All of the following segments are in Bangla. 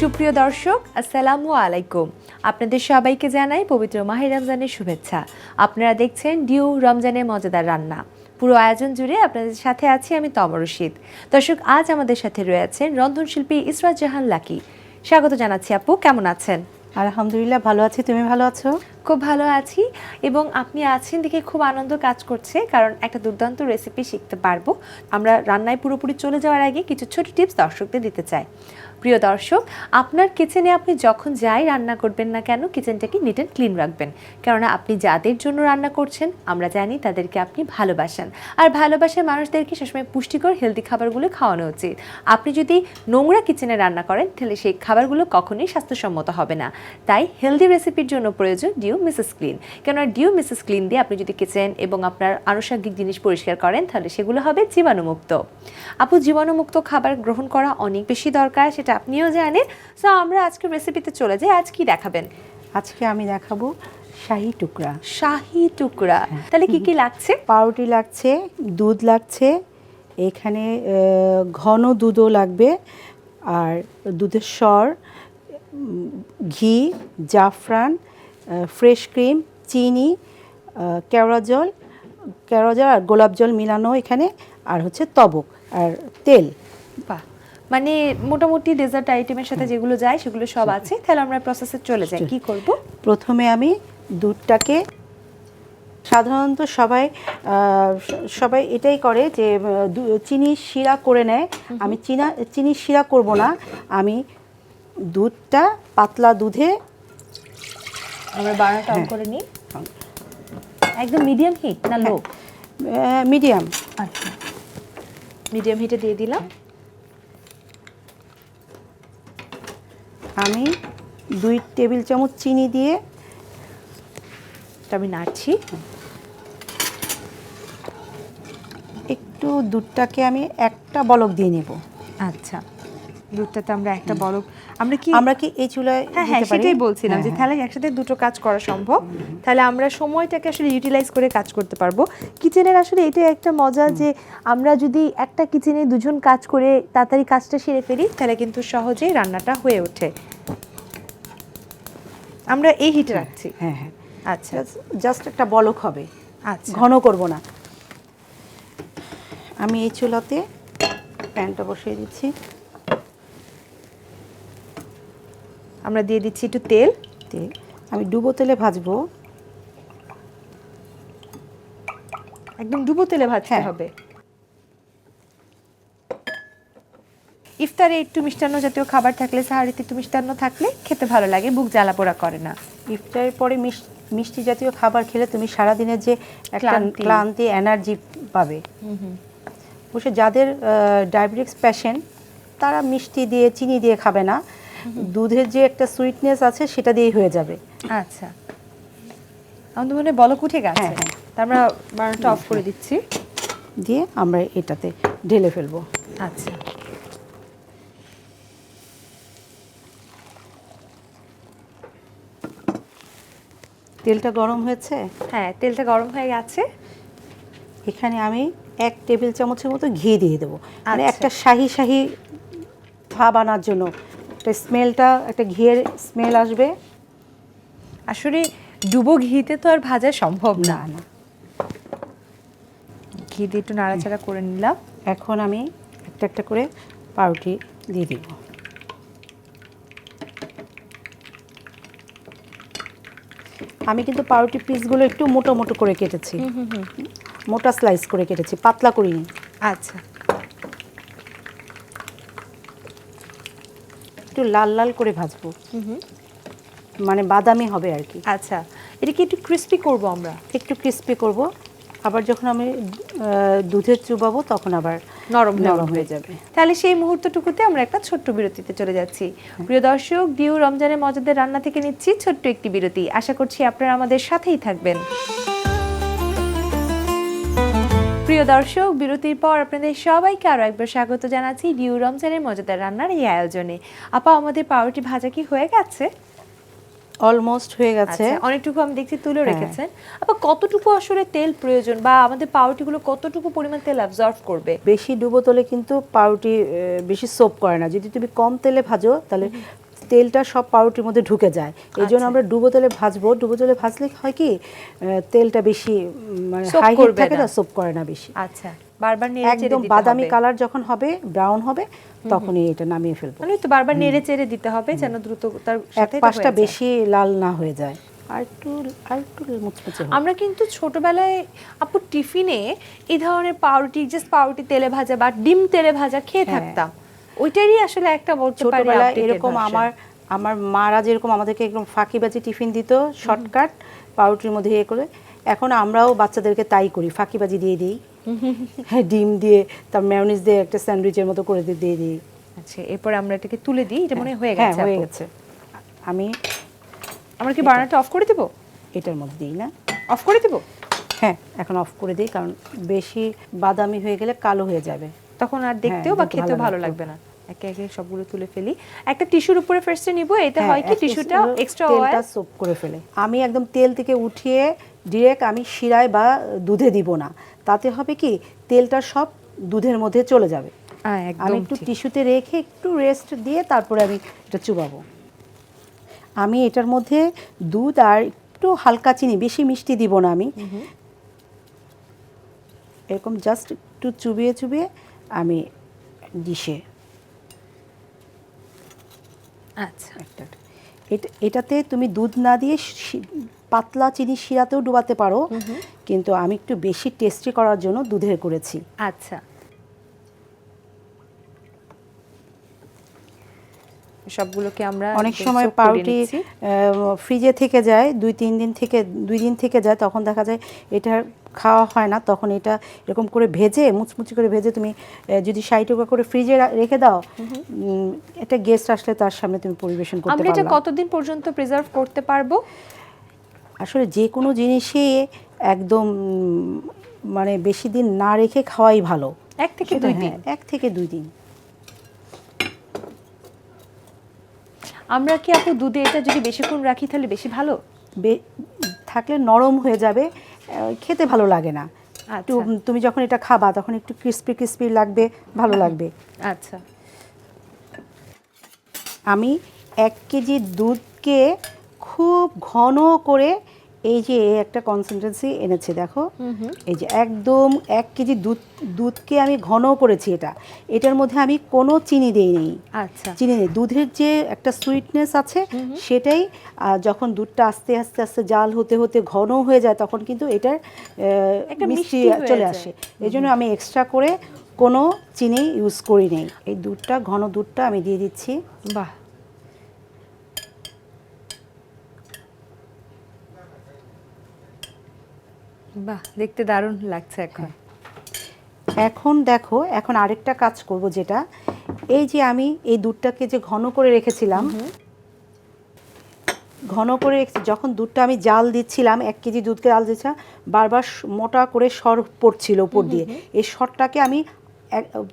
সুপ্রিয় দর্শক আসসালামু আলাইকুম। আপনাদের সবাইকে জানাই পবিত্র মাহে রমজানের শুভেচ্ছা। আপনারা দেখছেন ডিউ রমজানের মজাদার রান্না। পুরো আয়োজন জুড়ে আপনাদের সাথে আছি আমি তমর রশিদ। দর্শক আজ আমাদের সাথে রয়েছেন রন্ধনশিল্পী ইসরাত জাহান লাকি। স্বাগত জানাচ্ছি আপু কেমন আছেন? আলহামদুলিল্লাহ ভালো আছি। তুমি ভালো আছো? খুব ভালো আছি এবং আপনি আছেন দেখে খুব আনন্দ কাজ করছে কারণ একটা দুর্দান্ত রেসিপি শিখতে পারব। আমরা রান্নায় পুরোপুরি চলে যাওয়ার আগে কিছু ছোট টিপস দর্শকদের দিতে চাই। প্রিয় দর্শক, আপনার কিচেনে আপনি যখন যাই রান্না করবেন না কেন কিচেনটাকে নিট অ্যান্ড ক্লিন রাখবেন। কেননা আপনি যাদের জন্য রান্না করছেন, আমরা জানি তাদেরকে আপনি ভালোবাসেন। আর ভালোবাসার মানুষদেরকে সবসময় পুষ্টিকর হেলদি খাবারগুলো খাওয়ানো উচিত। আপনি যদি নোংরা কিচেনে রান্না করেন, তাহলে সেই খাবারগুলো কখনোই স্বাস্থ্যসম্মত হবে না। তাই হেলদি রেসিপির জন্য প্রয়োজন ডিউ মিসেস ক্লিন কেননা ডিউ মিসেস ক্লিন দিয়ে আপনি যদি কিচেন এবং আপনার আনুষঙ্গিক জিনিস পরিষ্কার করেন, তাহলে সেগুলো হবে জীবাণুমুক্ত। আপু, জীবাণুমুক্ত খাবার গ্রহণ করা অনেক বেশি দরকার, সেটা আপনিও জানেন। সো আমরা আজকে রেসিপিতে চলে যাই। আজ কি দেখাবেন? আজকে আমি দেখাবো শাহি টুকরা। শাহি টুকরা। তাহলে কি কি লাগছে? পাউরুটি লাগছে দুধ লাগছে এখানে ঘন দুধও লাগবে আর দুধের স্বর ঘি জাফরান ফ্রেশ ক্রিম চিনি কেওড়া জল কেওড়া জল আর গোলাপ জল মিলানো এখানে আর হচ্ছে তবক আর তেল। বাহ। মানে মোটামুটি ডেজার্ট আইটেমের সাথে যেগুলো যায় সেগুলো সব আছে। তাহলে আমরা প্রসেসে চলে যাই। কি করব? প্রথমে আমি দুধটাকে সাধারণত সবাই সবাই এটাই করে যে চিনি শিরা করে নেয়। আমি চিনা চিনি শিরা করব না। আমি দুধটা পাতলা দুধে আমরা অন করে নিই। একদম মিডিয়াম হিট না লো মিডিয়াম আচ্ছা। মিডিয়াম হিটে দিয়ে দিলাম। আমি দুই টেবিল চামচ চিনি দিয়ে আমি নাড়ছি। একটু দুধটাকে আমি একটা বলক দিয়ে নেব। আচ্ছা। দুধটাতে আমরা একটা বড় আমরা কি আমরা কি এই চুলায় হ্যাঁ হ্যাঁ সেটাই বলছিলাম যে হ্যাঁ, তাহলে একসাথে দুটো কাজ করা সম্ভব। তাহলে আমরা সময়টাকে আসলে ইউটিলাইজ করে কাজ করতে পারব। কিচেনের আসলে এটাই একটা মজা যে আমরা যদি একটা কিচেনে দুজন কাজ করে তাড়াতাড়ি কাজটা সেরে ফেলি তাহলে কিন্তু সহজেই রান্নাটা হয়ে ওঠে। আমরা এই হিটে রাখছি। হ্যাঁ হ্যাঁ। আচ্ছা। জাস্ট একটা বলক হবে। আচ্ছা। ঘন করব না। আমি এই চুলাতে প্যানটা বসিয়ে দিচ্ছি। আমরা দিয়ে দিচ্ছি একটু তেল। তেল। আমি ডুবো তেলে ভাজবো। একদম ডুবো তেলে ভাজতে হ্যাঁ। হবে। ইফতারে একটু মিষ্টান্ন জাতীয় খাবার থাকলে সাহারিতে একটু মিষ্টান্ন থাকলে খেতে ভালো লাগে বুক জ্বালা পোড়া করে না। ইফতারের পরে মিষ্টি জাতীয় খাবার খেলে তুমি সারাদিনের যে একটা ক্লান্তি। এনার্জি পাবে। অবশ্য যাদের ডায়াবেটিক্স পেশেন্ট তারা মিষ্টি দিয়ে চিনি দিয়ে খাবে না। দুধের যে একটা সুইটনেস আছে সেটা দিয়েই হয়ে যাবে। আচ্ছা। আমাদের মনে বলক উঠে গেছে। হ্যাঁ, হ্যাঁ। আমরা বারোটা অফ করে দিচ্ছি। দিয়ে আমরা এটাতে ঢেলে ফেলব। আচ্ছা। তেলটা গরম হয়েছে? হ্যাঁ তেলটা গরম হয়ে গেছে। এখানে আমি এক টেবিল চামচের মতো ঘি দিয়ে দেবো। মানে আচ্ছা। একটা শাহি শাহি ভাব আনার জন্য একটা স্মেলটা একটা ঘিয়ের স্মেল আসবে। আসলে ডুবো ঘিতে তো আর ভাজা সম্ভব না। না ঘি দিয়ে একটু নাড়াচাড়া করে নিলাম। এখন আমি একটা একটা করে পাউরুটি দিয়ে দিব। আমি কিন্তু পাউরুটি পিসগুলো একটু মোটো মোটো করে কেটেছি। মোটা স্লাইস করে কেটেছি পাতলা করিনি। আচ্ছা। একটু লাল লাল করে ভাজবো। মানে বাদামি হবে আর কি। আচ্ছা এটা কি একটু ক্রিস্পি করব আমরা? একটু ক্রিস্পি করব। আবার যখন আমি দুধে চুবাবো তখন আবার নরম নরম হয়ে যাবে। তাহলে সেই মুহূর্তটুকুতে আমরা একটা ছোট্ট বিরতিতে চলে যাচ্ছি। প্রিয় দর্শক ডিউ রমজানের মজাদের রান্না থেকে নিচ্ছি ছোট্ট একটি বিরতি। আশা করছি আপনারা আমাদের সাথেই থাকবেন। প্রিয় দর্শক বিরতির পর আপনাদের সবাইকে আরও একবার স্বাগত জানাচ্ছি ডিউ রমজানের মজাদার রান্নার এই আয়োজনে। আপা আমাদের পাউরুটি ভাজা কি হয়ে গেছে? অলমোস্ট হয়ে গেছে। আচ্ছা, অনেকটুকু আমি দেখছি তুলে হ্যাঁ। রেখেছেন। আপা কতটুকু আসলে তেল প্রয়োজন বা আমাদের পাউরুটিগুলো কতটুকু পরিমাণ তেল অ্যাবজর্ব করবে? বেশি ডুবো তলে কিন্তু পাউরুটি বেশি সোপ করে না। যদি তুমি কম তেলে ভাজো তাহলে তেলটা সব পাউরুটির মধ্যে ঢুকে যায়। এই জন্য আচ্ছা। আমরা ডুবো তেলে ভাজবো। ডুবো তেলে ভাজলে হয় কি তেলটা বেশি মানে হাই হিট থাকে না। সোপ করে না বেশি। আচ্ছা বারবার নেড়ে চেড়ে একদম বাদামি কালার যখন হবে ব্রাউন হবে তখনই এটা নামিয়ে ফেলব। মানে তো বারবার নেড়ে চেড়ে দিতে হবে যেন দ্রুত তার সাথে পাশটা বেশি লাল না হয়ে যায়। আর একটু আর একটু মুচমুচে আমরা কিন্তু ছোটবেলায় আপু টিফিনে এই ধরনের পাউরুটি জাস্ট পাউরুটি তেলে ভাজা বা ডিম তেলে ভাজা খেয়ে হ্যাঁ। থাকতাম। ওইটারই আসলে একটা বলতে পারি এরকম আমার আমার মারা যেরকম আমাদেরকে একদম ফাঁকিবাজি টিফিন দিত শর্টকাট পাউরুটির মধ্যে ইয়ে করে। এখন আমরাও বাচ্চাদেরকে তাই করি ফাঁকিবাজি দিয়ে দিই। হ্যাঁ ডিম দিয়ে তার ম্যায়োনিজ দিয়ে একটা স্যান্ডউইচের মতো করে দিয়ে দিয়ে দিই। আচ্ছা এরপর আমরা এটাকে তুলে দিই এটা মনে হয়ে হ্যাঁ গেছে হয়ে গেছে। আমি আমরা কি বার্নারটা অফ করে দেব? এটার মধ্যে দিই না। অফ করে দেব? হ্যাঁ এখন অফ করে দিই কারণ বেশি বাদামি হয়ে গেলে কালো হয়ে যাবে। তখন আর দেখতেও বা দেখতে খেতেও ভালো। লাগবে না। একে একে সবগুলো তুলে ফেলি। একটা টিস্যুর উপরে ফার্স্টে নিব এতে হয় কি হ্যাঁ, টিস্যুটা একটু এক্সট্রা তেলটা সোপ করে ফেলে। আমি একদম তেল থেকে উঠিয়ে ডিরেক্ট আমি শিরায় বা দুধে দিব না। তাতে হবে কি তেলটা সব দুধের মধ্যে চলে যাবে। আমি একটু টিস্যুতে রেখে একটু রেস্ট দিয়ে তারপরে আমি এটা চুবাবো। আমি এটার মধ্যে দুধ আর একটু হালকা চিনি বেশি মিষ্টি দিব না আমি। এরকম জাস্ট একটু চুবিয়ে চুবিয়ে আমি ডিশে আচ্ছা। একটা এটা এটাতে তুমি দুধ না দিয়ে পাতলা চিনি শিরাতেও ডুবাতে পারো। কিন্তু আমি একটু বেশি টেস্টি করার জন্য দুধের করেছি। আচ্ছা। সবগুলোকে আমরা অনেক সময় পাউরুটি ফ্রিজে থেকে যায় দুই তিন দিন থেকে দুই দিন থেকে যায় তখন দেখা যায় এটা খাওয়া হয় না তখন এটা এরকম করে ভেজে মুচমুচি করে ভেজে তুমি যদি ষাট টাকা করে ফ্রিজে রেখে দাও এটা গেস্ট আসলে তার সামনে তুমি পরিবেশন করতে আমরা এটা পারবে কতদিন পর্যন্ত প্রিজার্ভ করতে পারব? আসলে যে কোনো জিনিসই একদম মানে বেশি দিন না রেখে খাওয়াই ভালো। এক থেকে দুই হ্যাঁ, দিন? এক থেকে দুই দিন। আমরা কি আপু দুধে এটা যদি বেশিক্ষণ রাখি তাহলে বেশি ভালো? থাকলে নরম হয়ে যাবে। খেতে ভালো লাগে না। একটু আচ্ছা। তুমি যখন এটা খাবা তখন একটু ক্রিস্পি ক্রিস্পি লাগবে ভালো লাগবে। আচ্ছা। আমি এক কেজি দুধকে খুব ঘন করে এই যে একটা কনসেন্ট্রেন্সি এনেছে দেখো। এই যে একদম এক কেজি দুধ দুধকে আমি ঘন করেছি এটা। এটার মধ্যে আমি কোনো চিনি দিইনি আচ্ছা। চিনি নেই। দুধের যে একটা সুইটনেস আছে সেটাই যখন দুধটা আস্তে আস্তে আস্তে জাল হতে হতে ঘন হয়ে যায় তখন কিন্তু এটার একটা মিষ্টি মিষ্টি চলে আসে। এই জন্য আমি এক্সট্রা করে কোনো চিনি ইউজ করি নেই। এই দুধটা ঘন দুধটা আমি দিয়ে দিচ্ছি। বাহ। বাহ দেখতে দারুণ লাগছে এখন। এখন দেখো এখন আরেকটা কাজ করব যেটা। এই যে আমি এই দুধটাকে যে ঘন করে রেখেছিলাম ঘন করে রেখেছি যখন দুধটা আমি জাল দিচ্ছিলাম এক কেজি দুধকে জাল দিচ্ছিলাম বারবার মোটা করে সর পড়ছিল উপর দিয়ে। এই সরটাকে আমি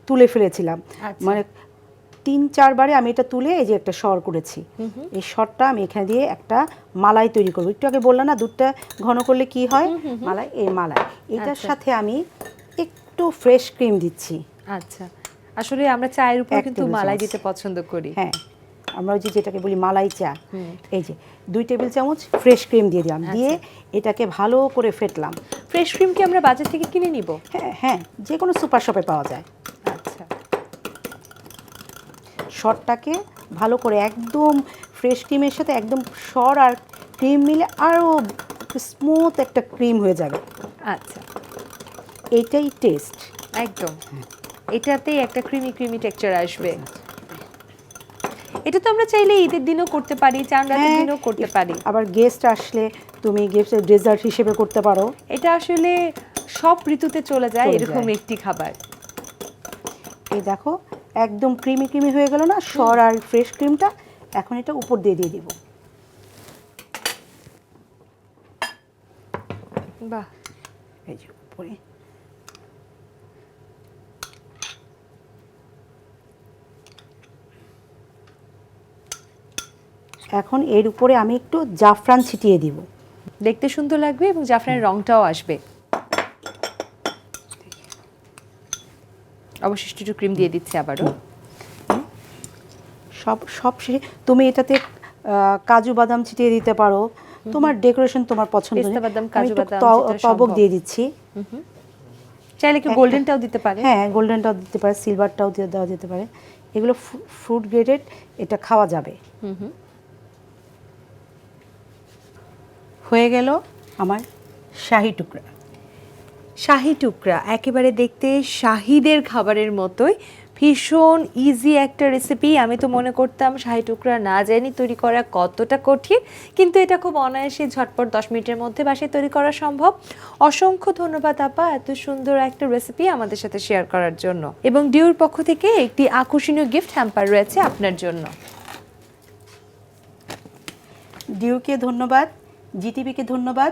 তুলে ফেলেছিলাম। আচ্ছা। মানে তিন চারবারে আমি এটা তুলে এই যে একটা সর করেছি। এই সরটা আমি এখানে দিয়ে একটা মালাই তৈরি করব। একটু আগে বললাম না দুধটা ঘন করলে কি হয়? মালাই এই মালাই। এটার আচ্ছা। সাথে আমি একটু ফ্রেশ ক্রিম দিচ্ছি। আচ্ছা। আসলে আমরা চায়ের উপর কিন্তু মালাই দিতে পছন্দ করি। হ্যাঁ। আমরা ওই যে যেটাকে বলি মালাই চা। এই যে দুই টেবিল চামচ ফ্রেশ ক্রিম দিয়ে দিলাম। দিয়ে এটাকে ভালো করে ফেটলাম। ফ্রেশ ক্রিম কি আমরা বাজার থেকে কিনে নিব? হ্যাঁ হ্যাঁ যে কোনো সুপার শপে পাওয়া যায় আচ্ছা শরটাকে ভালো করে একদম ফ্রেশ ক্রিমের সাথে একদম সর আর ক্রিম মিলে আরও স্মুথ একটা ক্রিম হয়ে যাবে। আচ্ছা। এইটাই টেস্ট একদম। এটাতেই একটা ক্রিমি ক্রিমি টেক্সচার আসবে। এটা তো আমরা চাইলে ঈদের দিনও করতে পারি চান হ্যাঁ, দিনও করতে পারি। আবার গেস্ট আসলে তুমি গেস্টের ডেজার্ট হিসেবে করতে পারো। এটা আসলে সব ঋতুতে চলে যায় এরকম একটি খাবার। এই দেখো একদম ক্রিমি ক্রিমি হয়ে গেল না সর আর ফ্রেশ ক্রিমটা এখন এটা উপর দিয়ে দিয়ে দিব। বাহ। এই যে উপরে। এখন এর উপরে আমি একটু জাফরান ছিটিয়ে দিব। দেখতে সুন্দর লাগবে এবং জাফরানের রংটাও আসবে। অবশিষ্ট একটু ক্রিম দিয়ে দিচ্ছি আবারও। সব সব শেষে তুমি এটাতে কাজু বাদাম ছিটিয়ে দিতে পারো। তোমার ডেকোরেশন তোমার পছন্দ পেস্তা বাদাম, কাজু বাদাম সম্ভব। দিয়ে দিচ্ছি। চাইলে কি গোল্ডেনটাও দিতে পারে? হ্যাঁ গোল্ডেনটাও দিতে পারে সিলভারটাও দিয়ে দেওয়া যেতে পারে। এগুলো ফ্রুট গ্রেডেড এটা খাওয়া যাবে। হয়ে গেল আমার শাহি টুকরা। শাহি টুকরা, একেবারে দেখতে শাহিদের খাবারের মতোই। ভীষণ ইজি একটা রেসিপি আমি তো মনে করতাম শাহি টুকরা না জানি তৈরি করা কতটা কঠিন, কিন্তু এটা খুব অনায়াসে ঝটপট দশ মিনিটের মধ্যে বাসায় তৈরি করা সম্ভব। অসংখ্য ধন্যবাদ আপা এত সুন্দর একটা রেসিপি আমাদের সাথে শেয়ার করার জন্য। এবং ডিউর পক্ষ থেকে একটি আকর্ষণীয় গিফট হ্যাম্পার রয়েছে আপনার জন্য। ডিউকে ধন্যবাদ, জিটিভিকে ধন্যবাদ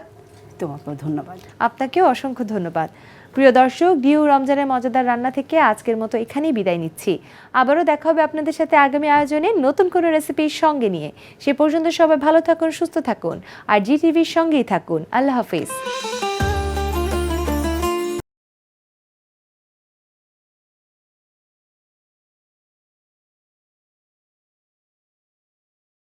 তোমাকেও ধন্যবাদ। আপনাকেও অসংখ্য ধন্যবাদ। প্রিয় দর্শক, ডিউ রমজানের মজাদার রান্না থেকে আজকের মতো এখানেই বিদায় নিচ্ছি। আবারও দেখা হবে আপনাদের সাথে আগামী আয়োজনে নতুন কোনো রেসিপির সঙ্গে নিয়ে। সে পর্যন্ত সবাই ভালো থাকুন, সুস্থ থাকুন। আর জি টিভির সঙ্গেই থাকুন। আল্লাহ হাফিজ।